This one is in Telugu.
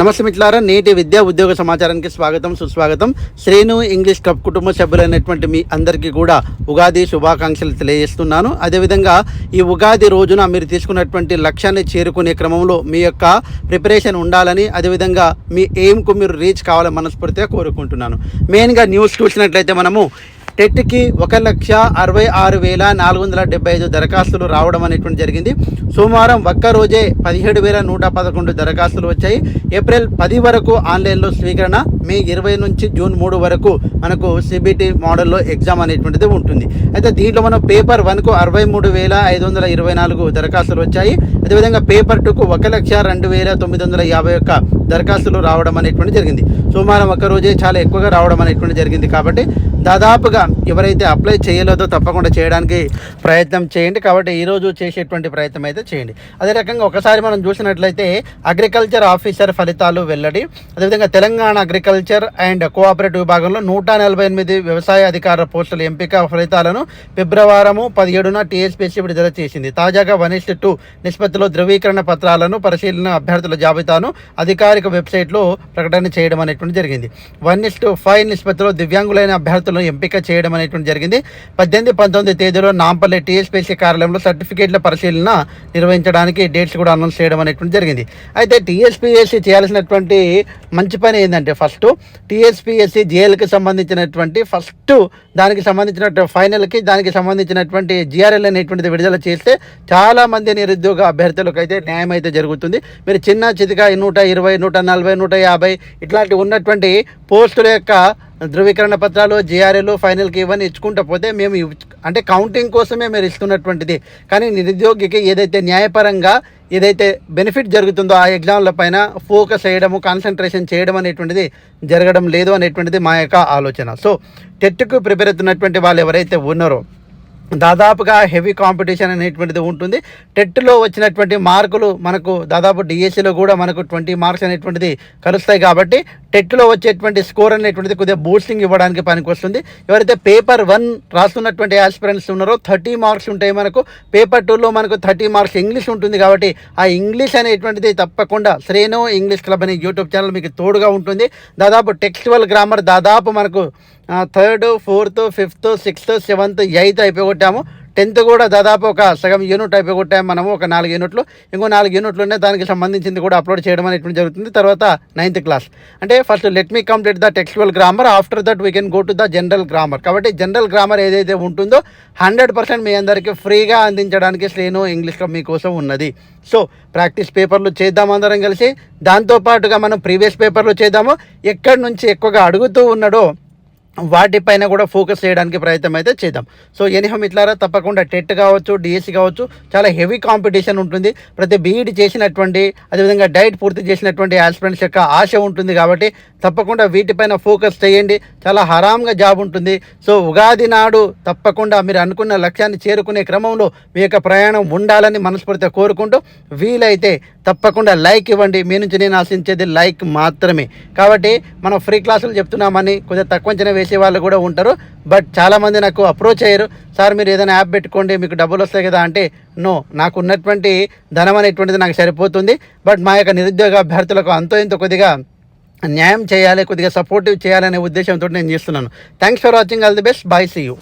నమస్తే మిట్లారా నేటి విద్యా ఉద్యోగ సమాచారానికి స్వాగతం సుస్వాగతం. శ్రేణు ఇంగ్లీష్ క్లబ్ కుటుంబ సభ్యులైనటువంటి మీ అందరికీ కూడా ఉగాది శుభాకాంక్షలు తెలియజేస్తున్నాను. అదేవిధంగా ఈ ఉగాది రోజున మీరు తీసుకున్నటువంటి లక్ష్యాన్ని చేరుకునే క్రమంలో మీ యొక్క ప్రిపరేషన్ ఉండాలని అదేవిధంగా మీ ఎయిమ్కు మీరు రీచ్ కావాలని మనస్ఫూర్తిగా కోరుకుంటున్నాను. మెయిన్గా న్యూస్ చూసినట్లయితే మనము టెట్కి ఒక లక్ష అరవై ఆరు వేల నాలుగు వందల డెబ్బై ఐదు దరఖాస్తులు రావడం అనేటువంటి జరిగింది. సోమవారం ఒక్క రోజే పదిహేడు వేల నూట పదకొండు దరఖాస్తులు వచ్చాయి. ఏప్రిల్ పది వరకు ఆన్లైన్లో స్వీకరణ మే ఇరవై నుంచి జూన్ మూడు వరకు మనకు సిబిటి మోడల్లో ఎగ్జామ్ అనేటువంటిది ఉంటుంది. అయితే దీంట్లో మనం పేపర్ వన్కు అరవై మూడు వేల ఐదు వందల ఇరవై నాలుగు దరఖాస్తులు వచ్చాయి. అదేవిధంగా పేపర్ టూకు ఒక లక్ష రెండు వేల తొమ్మిది వందల యాభై ఒక్క దరఖాస్తులు రావడం అనేటువంటి జరిగింది. సోమవారం ఒక్క రోజే చాలా ఎక్కువగా రావడం అనేటువంటి జరిగింది కాబట్టి దాదాపుగా ఎవరైతే అప్లై చేయలేదో తప్పకుండా చేయడానికి ప్రయత్నం చేయండి. కాబట్టి ఈరోజు చేసేటువంటి ప్రయత్నం అయితే చేయండి. అదే రకంగా ఒకసారి మనం చూసినట్లయితే అగ్రికల్చర్ ఆఫీసర్ ఫలితాలు వెల్లడి. అదేవిధంగా తెలంగాణ అగ్రికల్చర్ అండ్ కోఆపరేటివ్ విభాగంలో నూట నలభై ఎనిమిది వ్యవసాయ అధికార పోస్టుల ఎంపిక ఫలితాలను ఫిబ్రవరము పదిహేడున టీఎస్పీసీ విడుదల చేసింది. తాజాగా వన్ ఇస్ట్ టూ నిష్పత్తిలో ధృవీకరణ పత్రాలను పరిశీలన అభ్యర్థుల జాబితాను అధికారిక వెబ్సైట్లో ప్రకటన చేయడం అనేటువంటి జరిగింది. వన్ ఇస్ టు ఫైవ్ నిష్పత్తిలో దివ్యాంగులైన అభ్యర్థులను ఎంపిక చేయడం అనేటువంటి జరిగింది. పద్దెనిమిది పంతొమ్మిది తేదీలో నాంపల్లి టీఎస్పీసీ కార్యాలయంలో సర్టిఫికేట్ల పరిశీలన నిర్వహించడానికి డేట్స్ కూడా అనౌన్స్ చేయడం అనేటువంటి జరిగింది. అయితే టీఎస్పీఎస్సీ చేయాల్సినటువంటి మంచి పని ఏంటంటే ఫస్ట్ టీఎస్పీఎస్సీ జేఎల్కి సంబంధించినటువంటి ఫస్ట్ దానికి సంబంధించిన ఫైనల్కి దానికి సంబంధించినటువంటి జిఆర్ఎల్ అనేటువంటిది విడుదల చేస్తే చాలామంది నిరుద్యోగ అభ్యర్థులకు అయితే న్యాయం అయితే జరుగుతుంది. మీరు చిన్న చితిగా నూట ఇరవై నూట నలభై నూట యాభై ఇట్లాంటి ఉన్నటువంటి పోస్టుల యొక్క ధృవీకరణ పత్రాలు జిఆర్ఎల్ ఫైనల్కి ఇవన్నీ ఇచ్చుకుంటూ పోతే మేము అంటే కౌంటింగ్ కోసమే మీరు ఇస్తున్నటువంటిది. కానీ నిరుద్యోగికి ఏదైతే న్యాయపరంగా ఏదైతే బెనిఫిట్ జరుగుతుందో ఆ ఎగ్జామ్ల పైన ఫోకస్ చేయడము కాన్సన్ట్రేషన్ చేయడం అనేటువంటిది జరగడం లేదు అనేటువంటిది మా యొక్క ఆలోచన. సో టెట్కు ప్రిపేర్ అవుతున్నటువంటి వాళ్ళు ఎవరైతే ఉన్నారో దాదాపుగా హెవీ కాంపిటీషన్ అనేటువంటిది ఉంటుంది. టెట్లో వచ్చినటువంటి మార్కులు మనకు దాదాపు డిఎస్సిలో కూడా మనకు ట్వంటీ మార్క్స్ అనేటువంటిది కలుస్తాయి కాబట్టి టెట్లో వచ్చేటువంటి స్కోర్ అనేటువంటిది కొద్దిగా బూస్టింగ్ ఇవ్వడానికి పనికి వస్తుంది ఎవరైతే పేపర్ వన్ రాస్తున్నటువంటి ఆస్పిరెంట్స్ ఉన్నారో థర్టీ మార్క్స్ ఉంటాయి మనకు. పేపర్ టూలో మనకు థర్టీ మార్క్స్ ఇంగ్లీష్ ఉంటుంది కాబట్టి ఆ ఇంగ్లీష్ అనేటువంటిది తప్పకుండా శ్రేణు ఇంగ్లీష్ క్లబ్ అనే యూట్యూబ్ ఛానల్ మీకు తోడుగా ఉంటుంది. దాదాపు టెక్స్టువల్ గ్రామర్ దాదాపు మనకు third fourth fifth sixth seventh eighth అయిపోగొట్టాము tenth కూడా దాదాపు ఒక సగం యూనిట్ అయిపోగొట్టాము మనము ఒక నాలుగు యూనిట్లు ఇంకో నాలుగు యూనిట్లు ఉన్నాయి దానికి సంబంధించింది కూడా అప్లోడ్ చేయడం అనేటువంటి జరుగుతుంది. తర్వాత నైన్త్ క్లాస్ అంటే first let me complete the textual grammar after that we can go to the general grammar కాబట్టి జనరల్ గ్రామర్ ఏదైతే ఉంటుందో హండ్రెడ్ పర్సెంట్ మీ అందరికీ ఫ్రీగా అందించడానికి శ్రేణు ఇంగ్లీష్ మీకోసం ఉన్నది. సో ప్రాక్టీస్ పేపర్లు చేద్దాం అందరం కలిసి. దాంతోపాటుగా మనం ప్రీవియస్ పేపర్లు చేద్దాము. ఎక్కడి నుంచి ఎక్కువగా అడుగుతూ ఉన్నాడో వాటిపైన కూడా ఫోకస్ చేయడానికి ప్రయత్నం అయితే చేద్దాం. సో ఎనిహం ఇట్లారా తప్పకుండా టెట్ కావచ్చు డిఎస్సి కావచ్చు చాలా హెవీ కాంపిటీషన్ ఉంటుంది. ప్రతి బీఈడి చేసినటువంటి అదేవిధంగా డైట్ పూర్తి చేసినటువంటి ఆస్పిరెంట్స్ యొక్క ఆశ ఉంటుంది కాబట్టి తప్పకుండా వీటిపైన ఫోకస్ చేయండి. చాలా హరాంగా జాబ్ ఉంటుంది. సో ఉగాది నాడు తప్పకుండా మీరు అనుకున్న లక్ష్యాన్ని చేరుకునే క్రమంలో మీ యొక్క ప్రయాణం ఉండాలని మనస్ఫూర్తిగా కోరుకుంటూ వీలైతే తప్పకుండా లైక్ ఇవ్వండి. మీ నుంచి నేను ఆశించేది లైక్ మాత్రమే. కాబట్టి మనం ఫ్రీ క్లాసులు చెప్తున్నామని కొద్దిగా తక్కువ అంచనా వేసే వాళ్ళు కూడా ఉంటారు. బట్ చాలామంది నాకు అప్రోచ్ అయ్యారు. సార్ మీరు ఏదైనా యాప్ పెట్టుకోండి మీకు డబ్బులు వస్తాయి కదా అంటే నో నాకు ఉన్నటువంటి ధనం అనేటువంటిది నాకు సరిపోతుంది. బట్ మా యొక్క నిరుద్యోగ అభ్యర్థులకు అంతో ఇంత కొద్దిగా న్యాయం చేయాలి కొద్దిగా సపోర్టివ్ చేయాలనే ఉద్దేశంతో నేను చేస్తున్నాను. Thanks for watching. All the best. Bye see. You.